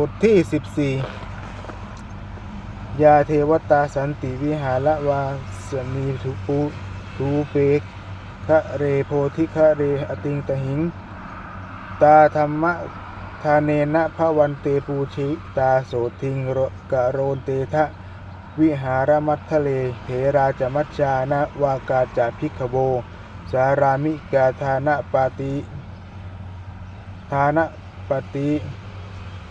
บทที่ 14 ยาเทวตาสันติวิหารวาสนีทุปูทูเปกคะเรโพธิคะเรอติงตหิง ตาธรรมะทาเนนะพระวันเตปูชิตาโสทิงโรกะโรนเตทะวิหารมัททะเลเถราจมัจจานะวากาจะพิกขโวสารามิกาธานะปาติทานะปฏิ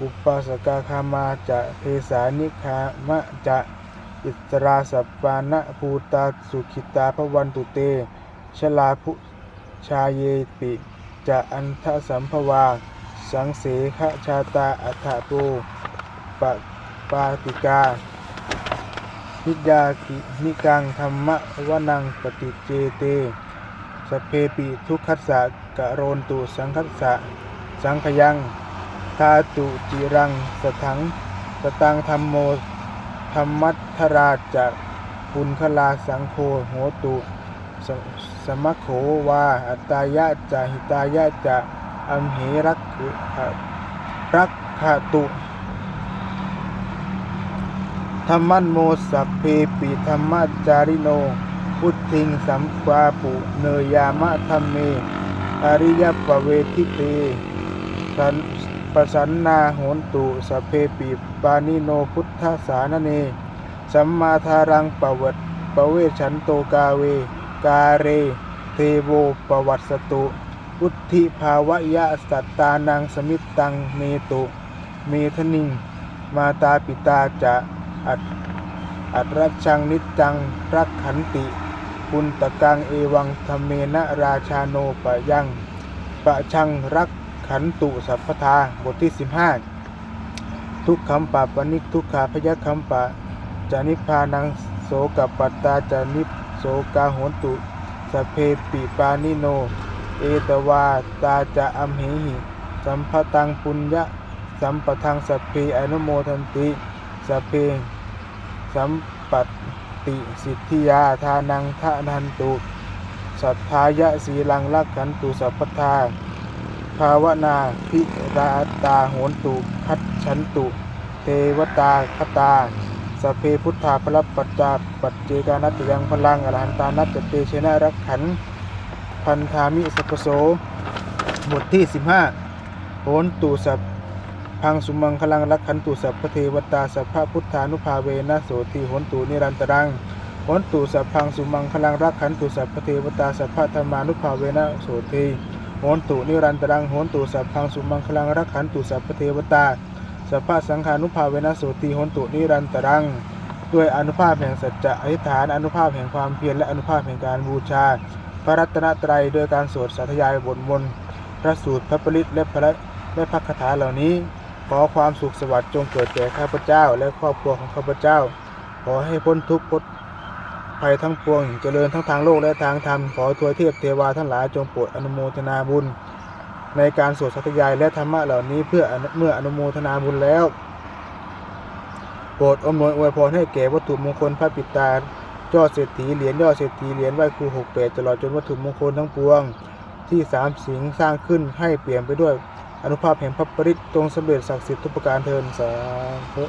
อุปสกาคามาจะเทสานิคามะจะอิสราสัปปานะภูตาสุขิตาพระวันตุเต ชลาภุชาเยปิจะอันทสัมภวา สังเสขชาตาอัฏฐโตปะปาติกานิยากินิกังธรรมวนังปฏิเจเต สเพปิทุกขัสสะกะโรนตุสังคัสสะสังขยัง ทาตุจิรังสถังสตังธรรมโมธรรมัทธราจะปุณคลาสังโฆโหตุสสมะโขวาอัตายะจะหิตายะจะอัมเหรักขรักขตุธรรมันโมสัพเพปิธรรมจาริโน พุทธิงสัมปาปุเนยามะธรรมเม อริยปเวทิเตสัน ปสันนาโหนตุสเพปิปานิโนพุทธสานเน สัมมาทารังปวัตปเวชันโตกาเว กาเร เทโวปวัตสตุพุทธิภาวะยะสัตตานังสมิตตังเมตุ เมทนิง มาตาปิตาจะอัดอัตรชังนิจังรักขันติปุณตะกังเอวังธรรมเมนะราชาโนปะยังปะชังรัก ขันตุสัพพทาบทที่ 15 ทุกขำปะปนิกทุกขาพยคำปะจานิพพานังโสกับปัตตาจานิโสกาโหนตุสเพปิปานิโน เอตวาตาจะอัมเหหิ สัมภตังปุญญะ สัมปทังสัพเพอนุโมทันติสัพเพสัมปัตติสิทธิยาทานังทะนันตุ สัทธายะสีลังลักขันตุสัพพทา ภาวนาพิราตาโหนตุ คัดฉันตุ เทวตาคตาสเพพุทธาพระปัจจาปัจเจกานัตยังพลังอรหันตานัตเตเชนะรักขันพันธามิสัพโสบทที่ 15โหนตุสัพพังสุมังคลังรักขันตุสัพพเทวตาสัพพะพุทธานุภาเวนะโสติโหนตุนิรันตรังโหนตุสัพพังสุมังคลังรักขันตุสัพพเทวตาสัพพธรรมานุภาเวนะโสติ โหนตุนิรันตรังโหนตุสัพพังสุมังคลังรักขันตุสัพพเทวตาสัพพะสังฆานุภาเวนะโสติโหนตุนิรันตรัง ด้วยอนุภาพแห่งสัจจะอธิษฐานอนุภาพแห่งความเพียรและอนุภาพแห่งการบูชา พระรัตนตรัยโดยการสวดสาธยายบทมนต์พระสูตรพระปริตและพระและพระคาถาเหล่านี้ ขอความสุขสวัสดิ์จงเกิดแก่ข้าพเจ้า และครอบครัวของข้าพเจ้า ขอให้พ้นทุกข์พ้น ภัยทั้งปวงเจริญทั้งทางโลกและทางธรรม ขอทวยเทพเทวาทั้งหลายจงโปรดอนุโมทนาบุญ ในการสวดสัตยายและธรรมะเหล่านี้เพื่อเมื่ออนุโมทนาบุญแล้ว โปรดอมนวยอวยพรให้แก่วัตถุมงคลพระปิตายอดเศรษฐีเหรียญยอดเศรษฐีเหรียญไหวครูหกแปดตลอดจนวัตถุมงคลทั้งปวง ที่สามสิงสร้างขึ้นให้เปลี่ยนไปด้วยอนุภาพแห่งพระปริตตรงสำเร็จศักดิ์สิทธิ์ทุกประการเทินสาธุ